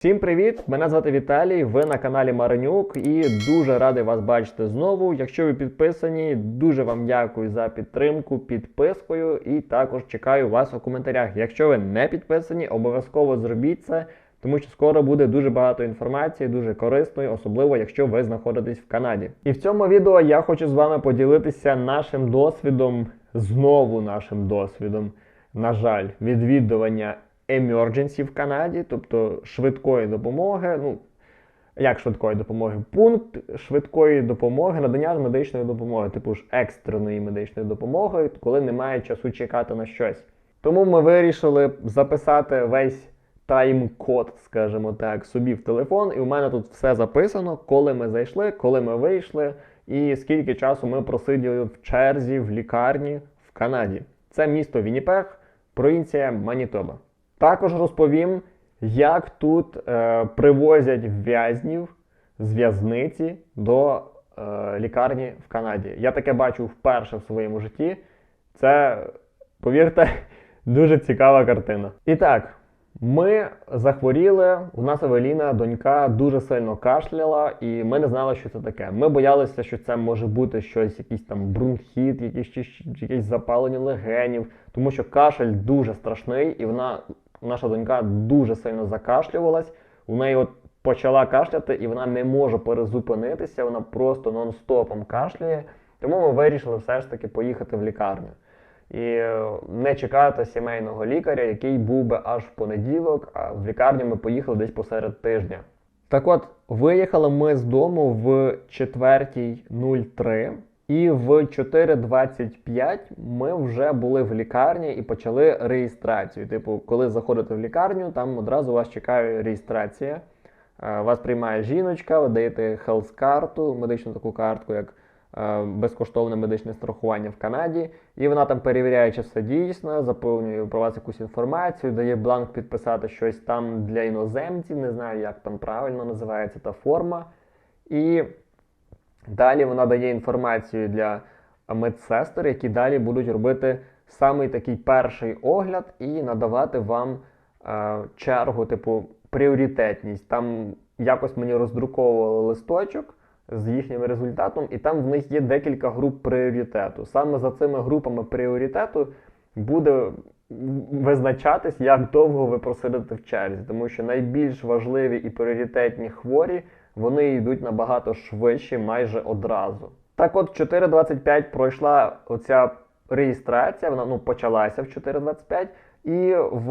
Всім привіт! Мене звати Віталій. Ви на каналі Маринюк і дуже радий вас бачити знову. Якщо ви підписані, дуже вам дякую за підтримку підпискою і також чекаю вас у коментарях. Якщо ви не підписані, обов'язково зробіть це, тому що скоро буде дуже багато інформації, дуже корисної, особливо якщо ви знаходитесь в Канаді. І в цьому відео я хочу з вами поділитися нашим досвідом, знову нашим досвідом, на жаль, відвідування emergency в Канаді, тобто швидкої допомоги. Ну, як швидкої допомоги? Пункт швидкої допомоги, надання медичної допомоги, типу ж екстреної медичної допомоги, коли немає часу чекати на щось. Тому ми вирішили записати весь тайм-код, скажімо так, собі в телефон, і у мене тут все записано, коли ми зайшли, коли ми вийшли, і скільки часу ми просиділи в черзі в лікарні в Канаді. Це місто Вінніпег, провінція Манітоба. Також розповім, як тут е, привозять в'язнів з в'язниці до е, лікарні в Канаді. Я таке бачу вперше в своєму житті. Це, повірте, дуже цікава картина. І так, ми захворіли. У нас Евеліна, донька, дуже сильно кашляла, і ми не знали, що це таке. Ми боялися, що це може бути щось, якийсь там чи- чи- якесь запалення легенів, тому що кашель дуже страшний, і вона, наша донька, дуже сильно закашлювалась. У неї от почала кашляти, і вона не може перезупинитися, вона просто нон-стопом кашляє. Тому ми вирішили все ж таки поїхати в лікарню і е, не чекати сімейного лікаря, який був би аж в понеділок, а в лікарню ми поїхали десь посеред тижня. Так от, виїхали ми з дому в 4.03, і в 4.25 ми вже були в лікарні і почали реєстрацію. Типу, коли заходите в лікарню, там одразу вас чекає реєстрація. Е, Вас приймає жіночка, ви даєте health карту, медичну таку картку, як е, безкоштовне медичне страхування в Канаді, і вона там перевіряє, чи все дійсно, заповнює про вас якусь інформацію, дає бланк підписати щось там для іноземців, не знаю, як там правильно називається та форма. І далі вона дає інформацію для медсестер, які далі будуть робити самий такий перший огляд і надавати вам е, чергу, типу, пріоритетність. Там якось мені роздруковували листочок з їхнім результатом, і там в них є декілька груп пріоритету. Саме за цими групами пріоритету буде визначатись, як довго ви просидите в черзі, тому що найбільш важливі і пріоритетні хворі вони йдуть набагато швидше, майже одразу. Так от, 4.25 пройшла оця реєстрація, вона ну, почалася в 4.25, і в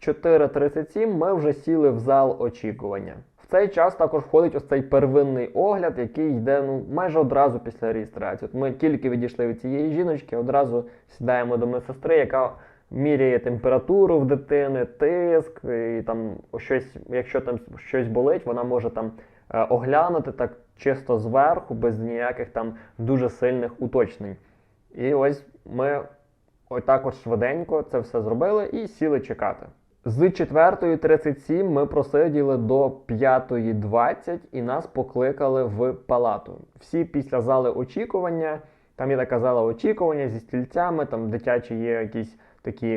4.37 ми вже сіли в зал очікування. В цей час також входить ось цей первинний огляд, який йде ну, майже одразу після реєстрації. От ми тільки відійшли від цієї жіночки, одразу сідаємо до медсестри, яка міряє температуру в дитини, тиск, і там щось, якщо там щось болить, вона може там оглянути так чисто зверху, без ніяких там дуже сильних уточнень. І ось ми отак от швиденько це все зробили і сіли чекати. З 4.37 ми просиділи до 5.20 і нас покликали в палату. Всі після зали очікування, там є така зала очікування зі стільцями, там дитячі є якісь такі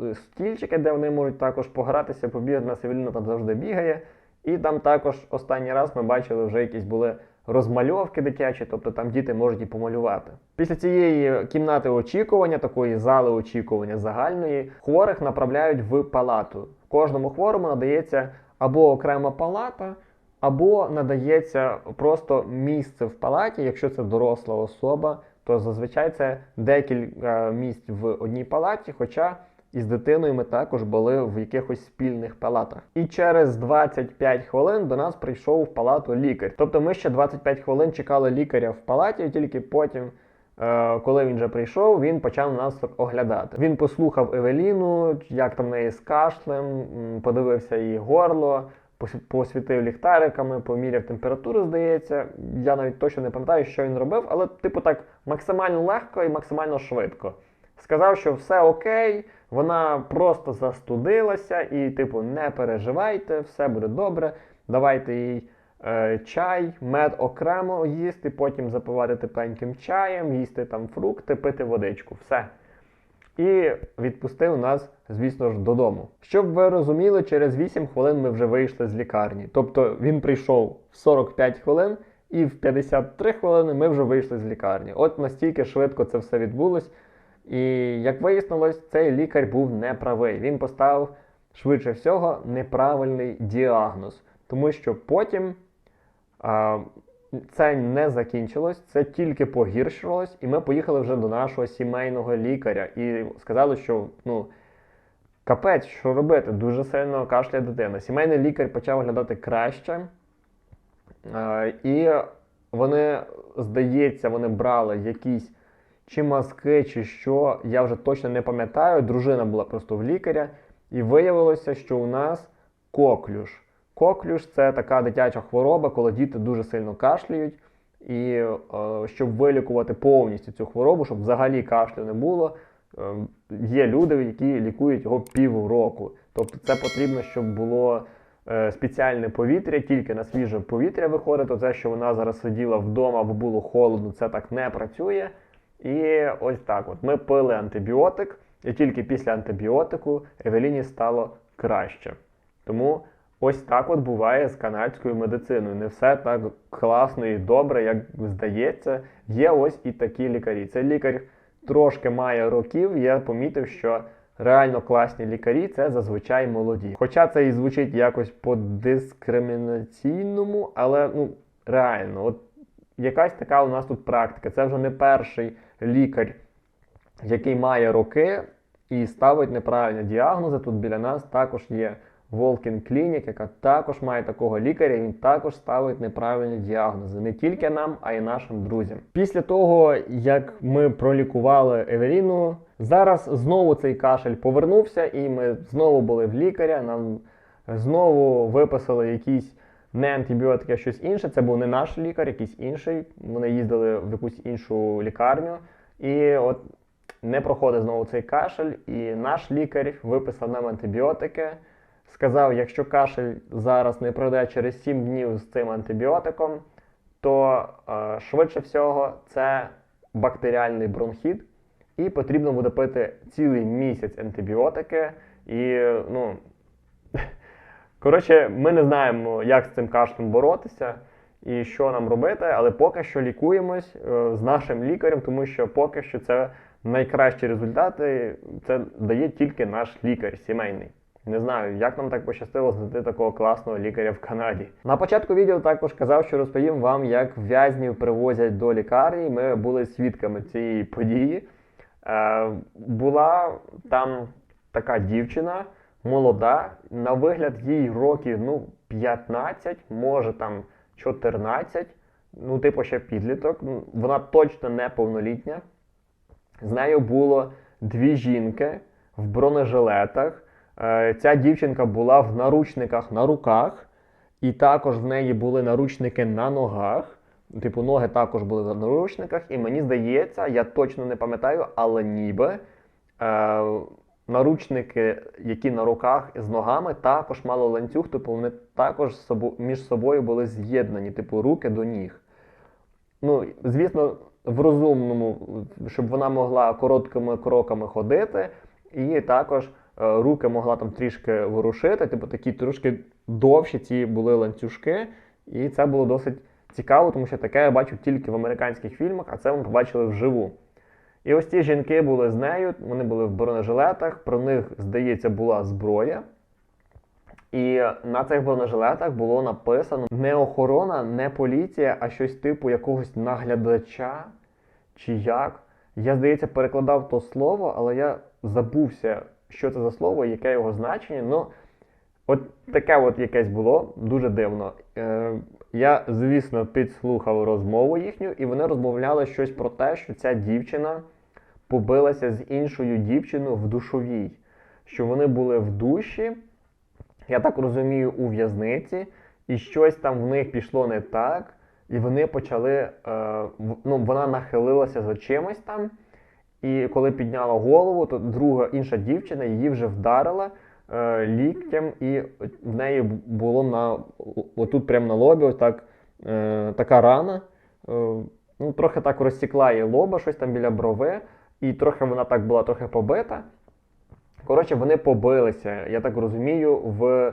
е, стільчики, де вони можуть також погратися, побігати на Севеліна там завжди бігає. І там також останній раз ми бачили вже якісь були розмальовки дитячі, тобто там діти можуть і помалювати. Після цієї кімнати очікування, такої зали очікування загальної, хворих направляють в палату. Кожному хворому надається або окрема палата, або надається просто місце в палаті, якщо це доросла особа, то зазвичай це декілька місць в одній палаті, хоча і з дитиною ми також були в якихось спільних палатах. І через 25 хвилин до нас прийшов в палату лікар. Тобто ми ще 25 хвилин чекали лікаря в палаті, і тільки потім, е, коли він вже прийшов, він почав нас оглядати. Він послухав Евеліну, як там в неї з кашлем, подивився її горло. Посвітив ліхтариками, поміряв температуру, здається. Я навіть точно не пам'ятаю, що він робив, але, типу, так максимально легко і максимально швидко. Сказав, що все окей, вона просто застудилася і, типу, не переживайте, все буде добре. Давайте їй е, чай, мед окремо їсти, потім запивати тепленьким чаєм, їсти там фрукти, пити водичку. Все. і відпустив нас, звісно ж, додому. Щоб ви розуміли, через 8 хвилин ми вже вийшли з лікарні. Тобто він прийшов в 45 хвилин, і в 53 хвилини ми вже вийшли з лікарні. От настільки швидко це все відбулось. І як вияснилось, цей лікар був неправий. Він поставив швидше всього неправильний діагноз, тому що потім а, це не закінчилось, це тільки погіршилось, і ми поїхали вже до нашого сімейного лікаря і сказали, що ну. Капець, що робити? Дуже сильно кашляє дитина. Сімейний лікар почав виглядати краще. І вони, здається, вони брали якісь чи мазки, чи що, я вже точно не пам'ятаю. Дружина була просто в лікаря, і виявилося, що у нас коклюш. Коклюш це така дитяча хвороба, коли діти дуже сильно кашляють. І е, щоб вилікувати повністю цю хворобу, щоб взагалі кашлю не було, е, є люди, які лікують його півроку. Тобто це потрібно, щоб було е, спеціальне повітря, тільки на свіже повітря виходить. Оце, що вона зараз сиділа вдома, бо було холодно, це так не працює. І ось так от ми пили антибіотик, і тільки після антибіотику Евеліні стало краще. Тому ось так от буває з канадською медициною. Не все так класно і добре, як здається. Є ось і такі лікарі. Цей лікар трошки має років. Я помітив, що реально класні лікарі це зазвичай молоді. Хоча це і звучить якось по-дискримінаційному, але ну реально, от якась така у нас тут практика. Це вже не перший лікар, який має роки і ставить неправильні діагнози. Тут біля нас також є Волкін Клінік, яка також має такого лікаря, він також ставить неправильні діагнози не тільки нам, а й нашим друзям. Після того, як ми пролікували Евеліну, зараз знову цей кашель повернувся, і ми знову були в лікаря. Нам знову виписали якісь не антибіотики, а щось інше. Це був не наш лікар, якийсь інший. Вони їздили в якусь іншу лікарню. І от не проходить знову цей кашель, і наш лікар виписав нам антибіотики. Сказав, якщо кашель зараз не пройде через 7 днів з цим антибіотиком, то е, швидше всього це бактеріальний бронхіт, і потрібно буде пити цілий місяць антибіотики. І, ну, коротше, ми не знаємо, як з цим кашлем боротися і що нам робити, але поки що лікуємось е, з нашим лікарем, тому що поки що це найкращі результати, це дає тільки наш лікар сімейний. Не знаю, як нам так пощастило знайти такого класного лікаря в Канаді. На початку відео також казав, що розповім вам, як в'язнів привозять до лікарні. Ми були свідками цієї події. Е, була там така дівчина молода, на вигляд їй років ну, 15, може там 14, ну, типу, ще підліток. Вона точно не повнолітня. З нею було дві жінки в бронежилетах. Е, Ця дівчинка була в наручниках на руках, і також в неї були наручники на ногах. Типу, ноги також були в наручниках, і мені здається, я точно не пам'ятаю, але ніби е, наручники, які на руках з ногами, також мали ланцюг, типу вони також між собою були з'єднані, типу руки до ніг. Ну, звісно, в розумному, щоб вона могла короткими кроками ходити, і також. Е, руки могла там трішки ворушити, типу такі трошки довші ці були ланцюжки, і це було досить цікаво, тому що таке я бачу тільки в американських фільмах, а це ми побачили вживу. І ось ці жінки були з нею, вони були в бронежилетах, про них, здається, була зброя. І на цих бронежилетах було написано не охорона, не поліція, а щось типу якогось наглядача чи як. Я, здається, перекладав то слово, але я забувся, що це за слово, яке його значення. Ну, от таке от якесь було дуже дивно. Е, Я, звісно, підслухав розмову їхню, і вони розмовляли щось про те, що ця дівчина побилася з іншою дівчиною в душовій, що вони були в душі, я так розумію, у в'язниці, і щось там в них пішло не так. І вони почали, е, ну, вона нахилилася за чимось там. І коли підняла голову, то друга інша дівчина її вже вдарила е, ліктям, і в неї було на отут прямо на лобі ось так, е, така рана. Е, ну, Трохи так розсікла її лоба, щось там біля брови. І трохи вона так була трохи побита. Коротше, вони побилися, я так розумію, в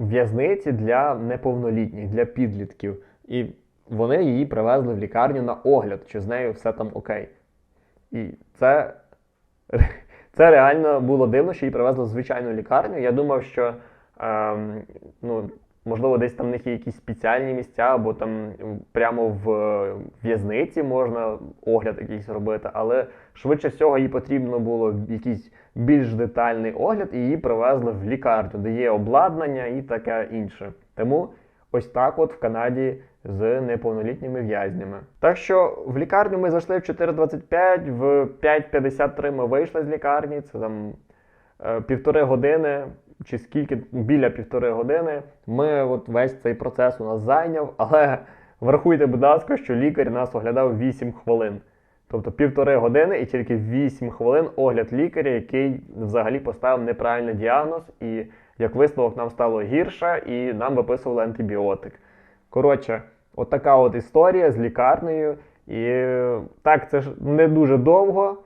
в'язниці для неповнолітніх, для підлітків. І вони її привезли в лікарню на огляд, чи з нею все там окей. І це, це реально було дивно, що її привезли в звичайну лікарню. Я думав, що ем, ну, можливо, десь там в них є якісь спеціальні місця, або там прямо в в'язниці можна огляд якийсь робити, але швидше всього їй потрібно було якийсь більш детальний огляд, і її привезли в лікарню, де є обладнання і таке інше. Тому ось так от в Канаді з неповнолітніми в'язнями. Так що в лікарню ми зайшли в 4.25, в 5.53 ми вийшли з лікарні, це там е, півтори години. Чи скільки біля півтори години ми от весь цей процес у нас зайняв, але врахуйте, будь ласка, що лікар нас оглядав 8 хвилин. Тобто півтори години і тільки 8 хвилин огляд лікаря, який взагалі поставив неправильний діагноз, і як висновок нам стало гірше, і нам виписували антибіотик. Коротше, от така от історія з лікарнею. І так, це ж не дуже довго,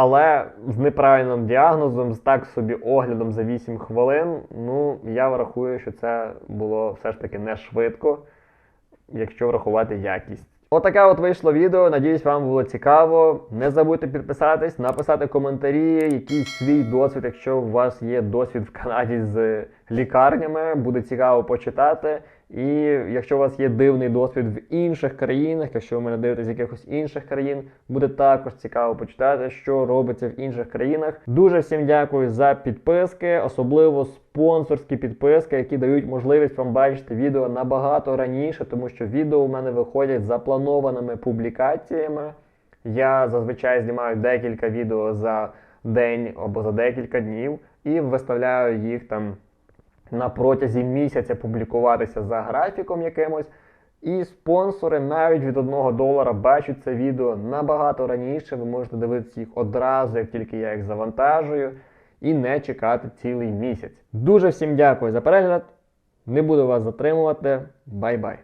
але з неправильним діагнозом, з так собі оглядом за 8 хвилин, ну я врахую, що це було все ж таки не швидко, якщо врахувати якість. Отаке от вийшло відео. Надіюсь, вам було цікаво. Не забудьте підписатись, написати коментарі, якийсь свій досвід, якщо у вас є досвід в Канаді з лікарнями, буде цікаво почитати. І якщо у вас є дивний досвід в інших країнах, якщо ви мене дивитесь з якихось інших країн, буде також цікаво почитати, що робиться в інших країнах. Дуже всім дякую за підписки, особливо спонсорські підписки, які дають можливість вам бачити відео набагато раніше, тому що відео у мене виходять запланованими публікаціями. Я зазвичай знімаю декілька відео за день або за декілька днів і виставляю їх там на протязі місяця публікуватися за графіком якимось. І спонсори навіть від 1 долара бачать це відео набагато раніше. Ви можете дивитися їх одразу, як тільки я їх завантажую, і не чекати цілий місяць. Дуже всім дякую за перегляд. Не буду вас затримувати. Бай-бай!